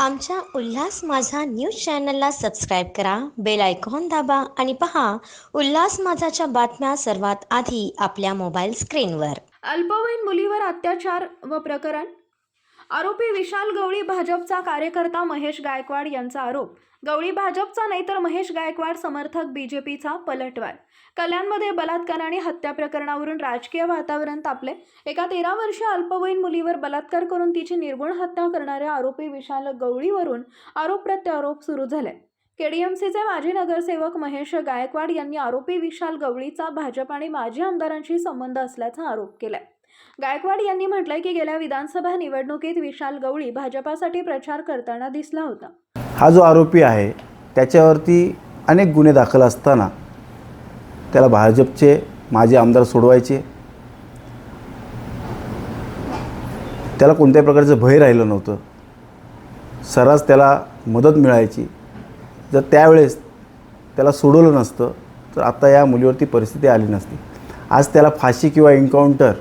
आमच्या उल्हास माझा न्यूज चॅनलला सबस्क्राईब करा बेल आयकॉन दाबा आणि पहा उल्हास माझाच्या बातम्या सर्वात आधी आपल्या मोबाईल स्क्रीनवर. अल्पवयीन मुलीवर अत्याचार व प्रकरण? आरोपी विशाल गवळी भाजपचा कार्यकर्ता महेश गायकवाड यांचा आरोप गवळी भाजपचा नाही तर महेश गायकवाड समर्थक बीजेपीचा पलटवार. कल्याणमध्ये बलात्कार आणि हत्या प्रकरणावरून राजकीय वातावरण तापले. एका तेरा वर्षीय अल्पवयीन मुलीवर बलात्कार करून तिची निर्गुण हत्या करणाऱ्या आरोपी विशाल गवळीवरून आरोप प्रत्यारोप सुरू झाले. केडीएमसीचे माजी नगरसेवक महेश गायकवाड यांनी आरोपी विशाल गवळीचा भाजप आणि माजी आमदारांशी संबंध असल्याचा आरोप केलाय. गायकवाड यांनी म्हटलंय की गेल्या विधानसभा निवडणुकीत विशाल गवळी भाजपासाठी प्रचार करताना दिसला होता. हा जो आरोपी आहे त्याच्यावरती अनेक गुन्हे दाखल असताना त्याला भाजपचे माजी आमदार सोडवायचे. त्याला कोणत्याही प्रकारचं भय राहिलं नव्हतं. सर्रास त्याला मदत मिळायची. जर त्यावेळेस त्याला सोडवलं नसतं तर आता या मुलीवरती परिस्थिती आली नसती. आज त्याला फाशी किंवा एन्काउंटर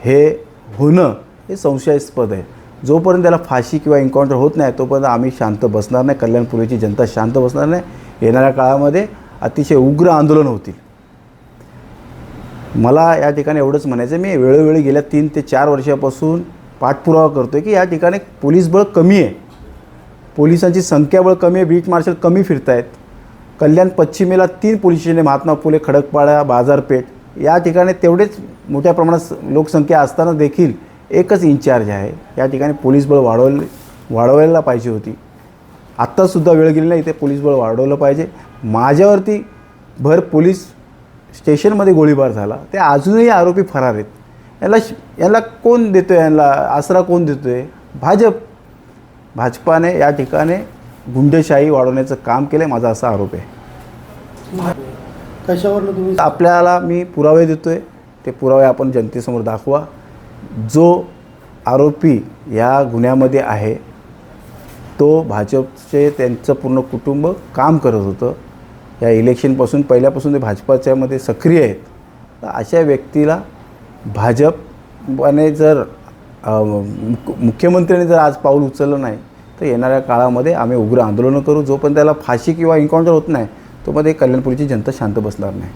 हे होणं हे संशयास्पद आहे. जोपर्यंत त्याला फाशी किंवा एन्काउंटर होत नाही तोपर्यंत आम्ही शांत बसणार नाही. कल्याणपुरीची जनता शांत बसणार नाही. येणाऱ्या काळामध्ये अतिशय उग्र आंदोलन होतील. मला या ठिकाणी एवढंच म्हणायचं आहे, मी वेळोवेळी गेल्या तीन ते चार वर्षापासून पाठपुरावा करतो आहे की या ठिकाणी पोलीस बळ कमी आहे. पोलिसांची संख्याबळ कमी आहे. बीट मार्शल कमी फिरत आहेत कल्याण पश्चिमेला तीन पोलीस स्टेशन आहे. महात्मा फुले खडकपाडा बाजारपेठ. या ठिकाणी तेवढेच मोठ्या प्रमाणात लोकसंख्या असताना देखील एकच इन्चार्ज आहे. या ठिकाणी पोलीस बळ वाढवले वाढवायला पाहिजे होती. आत्तासुद्धा वेळ गेली नाही इथे पोलीस बळ वाढवलं पाहिजे. माझ्यावरती भर पोलीस स्टेशनमध्ये गोळीबार झाला. ते अजूनही आरोपी फरार आहेत. याला याला कोण देतो आहे यांना आसरा कोण देतो आहे भाजप. भाजपाने या ठिकाणी गुंडशाही वाढवण्याचं काम केलं आहे माझा असा आरोप आहे. कशावरनं तुम्ही आपल्याला मी पुरावे देतो आहे ते पुरावे आपण जनतेसमोर दाखवा. जो आरोपी या गुन्ह्यामध्ये आहे तो भाजपचे त्यांचं पूर्ण कुटुंब काम करत होतं. या इलेक्शनपासून पहिल्यापासून ते भाजपाच्यामध्ये सक्रिय आहेत. तर अशा व्यक्तीला भाजपने जर मुख्यमंत्र्यांनी जर आज पाऊल उचललं नाही तर येणाऱ्या काळामध्ये आम्ही उग्र आंदोलनं करू. जोपर्यंत त्याला फाशी किंवा एन्काउंटर होत नाही तोपर्यंत ही कल्याणपुरीची जनता शांत बसणार नाही.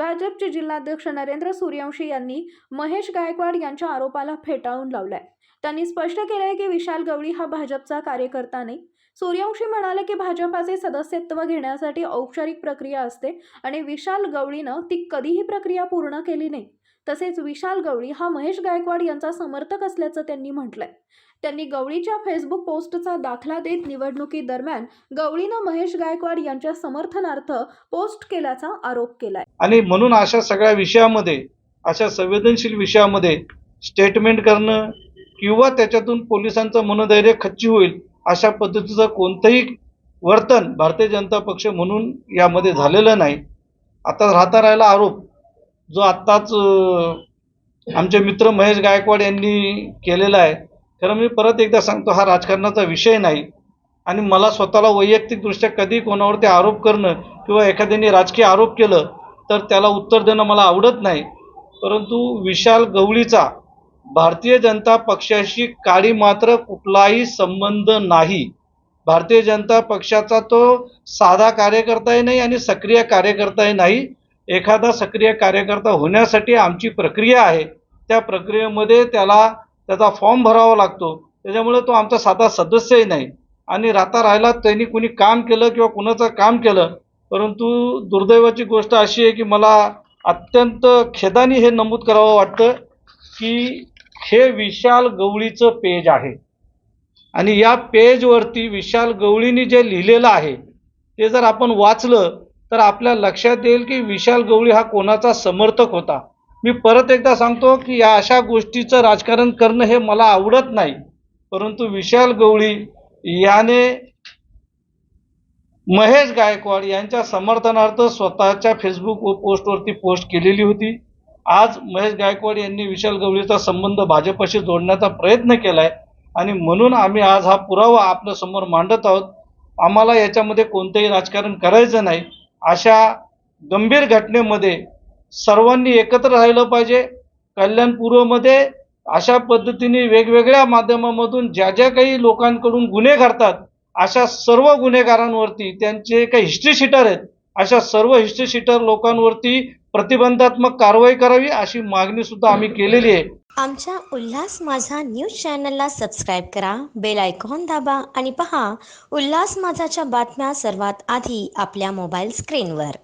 भाजपचे जिल्हाध्यक्ष नरेंद्र सूर्यवंशी यांनी महेश गायकवाड यांच्या आरोपाला फेटाळून लावलाय. त्यांनी स्पष्ट केलंय की विशाल गवळी हा भाजपचा कार्यकर्ता नाही. सूर्यवंशी म्हणाले की भाजपाचे सदस्यत्व घेण्यासाठी औपचारिक प्रक्रिया असते आणि विशाल गवळीनं ती कधीही प्रक्रिया पूर्ण केली नाही. तसेच विशाल गवळी हा महेश गायकवाड यांचा समर्थक असल्याचं त्यांनी म्हटलंय. त्यांनी गवळीच्या फेसबुक पोस्टचा दाखला देत निवडणुकीदरम्यान गवळीनं महेश गायकवाड यांच्या समर्थनार्थ पोस्ट केल्याचा आरोप केलाय. आणि म्हणून अशा सगळ्या विषयामध्ये अशा संवेदनशील विषयामध्ये स्टेटमेंट करणं किंवा त्याच्यातून पोलिसांचं मनोधैर्य खच्ची होईल अशा पद्धतीचं कोणतंही वर्तन भारतीय जनता पक्ष म्हणून यामध्ये झालेलं नाही. आता राहता राहिला आरोप जो आत्ताच आमचे मित्र महेश गायकवाड यांनी केलेला आहे. खरं मी परत एकदा सांगतो हा राजकारणाचा विषय नाही. आणि मला स्वतःला वैयक्तिकदृष्ट्या कधी कोणावरती आरोप करणं किंवा एखाद्याने राजकीय आरोप केलं तर त्याला उत्तर देणं मला आवडत नाही. परंतु विशाल गवळीचा भारतीय जनता पक्षाशी काळी मात्र कुठलाही संबंध नाही. भारतीय जनता पक्षाचा तो साधा कार्यकर्ताही नाही आणि सक्रिय कार्यकर्ताही नाही. एखादा सक्रिय कार्यकर्ता होण्यासाठी आमची प्रक्रिया आहे. त्या प्रक्रियेमध्ये त्याला त्याचा फॉर्म भरावा लागतो. त्याच्यामुळे तो आमचा साधा सदस्यही नाही. आणि राहता राहिला त्यांनी कुणी काम केलं किंवा कुणाचं काम केलं परंतु दुर्दैवाची गोष्ट अशी आहे की मला अत्यंत खेदाने हे नमूद करावं वाटतं. की हे विशाल गवळीचं पेज आहे. आणि या पेजवरती विशाल गवळीने जे लिहिलेलं आहे ते जर आपण वाचलं तर आपल्या लक्षात येईल की विशाल गवळी हा कोणाचा समर्थक होता. मी परत एकदा सांगतो की या अशा गोष्टीचं राजकारण करणं हे मला आवडत नाही. परंतु विशाल गवळी याने महेश गायकवाड यांच्या समर्थनार्थ स्वतःच्या फेसबुक व पोस्टवरती पोस्ट केलेली होती. आज महेश गायकवाड यांनी विशाल गवळीचा संबंध भाजपशी जोडण्याचा प्रयत्न केलाय आणि म्हणून आम्ही आज हा पुरावा आपल्यासमोर मांडत आहोत. आम्हाला याच्यामध्ये कोणतंही राजकारण करायचं नाही. अशा गंभीर घटनेमध्ये सर्वांनी एकत्र राहिलं पाहिजे. कल्याण पूर्वमध्ये अशा पद्धतीने वेगवेगळ्या माध्यमामधून ज्या ज्या काही लोकांकडून गुन्हे घडतात अशा सर्व गुन्हेगारांवरती त्यांचे काही हिस्ट्री शिटर आहेत अशा सर्व हिस्ट्रीशीटर लोकांवरती प्रतिबंधात्मक कारवाई करावी अशी मागणी सुद्धा आम्ही केलेली आहे. आमच्या उल्हास माझा न्यूज चॅनलला सबस्क्राईब करा बेल आयकॉन दाबा आणि पहा उल्हास माझाच्या बातम्या सर्वात आधी आपल्या मोबाईल स्क्रीनवर.